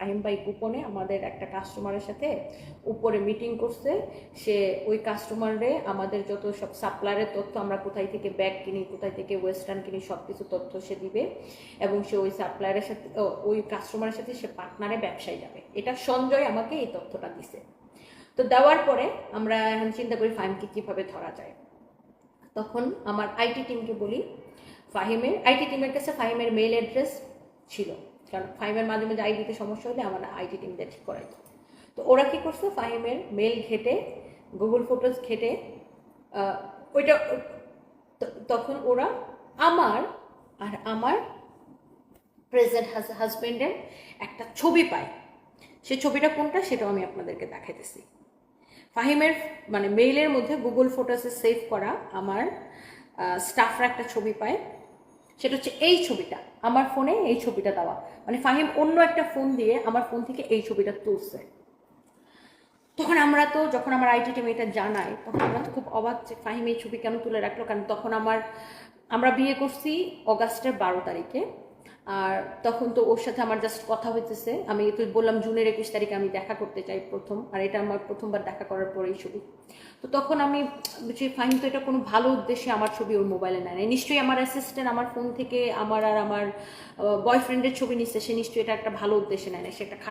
ফাহিম ভাই গোপনে আমাদের একটা কাস্টমারের সাথে উপরে মিটিং করছে। সে ওই কাস্টমারে আমাদের যত সব সাপ্লায়ারের তথ্য আমরা কোথায় থেকে ব্যাগ কিনি, কোথায় থেকে ওয়েস্টার্ন কিনি সব কিছু তথ্য সে দিবে এবং সে ওই সাপ্লায়ারের সাথে ওই কাস্টমারের সাথে সে পার্টনারে ব্যবসায় যাবে। এটা সঞ্জয় আমাকে এই তথ্যটা দিছে। তো দেওয়ার পরে আমরা এখন চিন্তা করি ফাহিমকে কীভাবে ধরা যায়। তখন আমার আইটি টিমকে বলি, ফাহিমের, আইটি টিমের কাছে ফাহিমের মেল অ্যাড্রেস ছিল। কারণ ফাহিমের মাঝে মাঝে আইডিতে সমস্যা হলে আমার আইটি টিমদের ঠিক করাই তো ওরা কী করছে? ফাহিমের মেল ঘেটে গুগল ফটোস ঘেটে ওইটা তখন ওরা আমার আর আমার প্রেজেন্ট হাজব্যান্ডের একটা ছবি পায়। সেই ছবিটা কোনটা সেটাও আমি আপনাদেরকে দেখাইতেছি। ফাহিমের মানে মেইলের মধ্যে গুগল ফটোসে সেভ করা আমার স্টাফরা একটা ছবি পায়। সেটা হচ্ছে এই ছবিটা। আমার ফোনে এই ছবিটা দেওয়া। মানে ফাহিম অন্য একটা ফোন দিয়ে আমার ফোন থেকে এই ছবিটা তুলছে। তখন আমরা তো যখন আমার আইটি টিম এটা জানাই তখন আমরা তো খুব অবাক যে ফাহিম এই ছবি কেন তুলে রাখল? কারণ তখন আমার, আমরা বিয়ে করছি অগাস্টের বারো তারিখে। আর তখন তো ওর সাথে আমার জাস্ট কথা হইতেছে। আমি তো বললাম, জুনের একুশ তারিখে আমি দেখা করতে চাই প্রথম। আর এটা আমার প্রথমবার দেখা করার পরেই ছবি তো তখন আমি বুঝি, ফাহিম, তো এটা কোনো ভালো উদ্দেশ্যে আমার ছবি ওর মোবাইলে নেয় নিশ্চয়ই আমার অ্যাসিস্ট্যান্ট আমার ফোন থেকে আমার আর আমার বয়ফ্রেন্ডের ছবি নিচ্ছে, সে নিশ্চয়ই এটা একটা ভালো উদ্দেশ্যে নেয় না সে একটা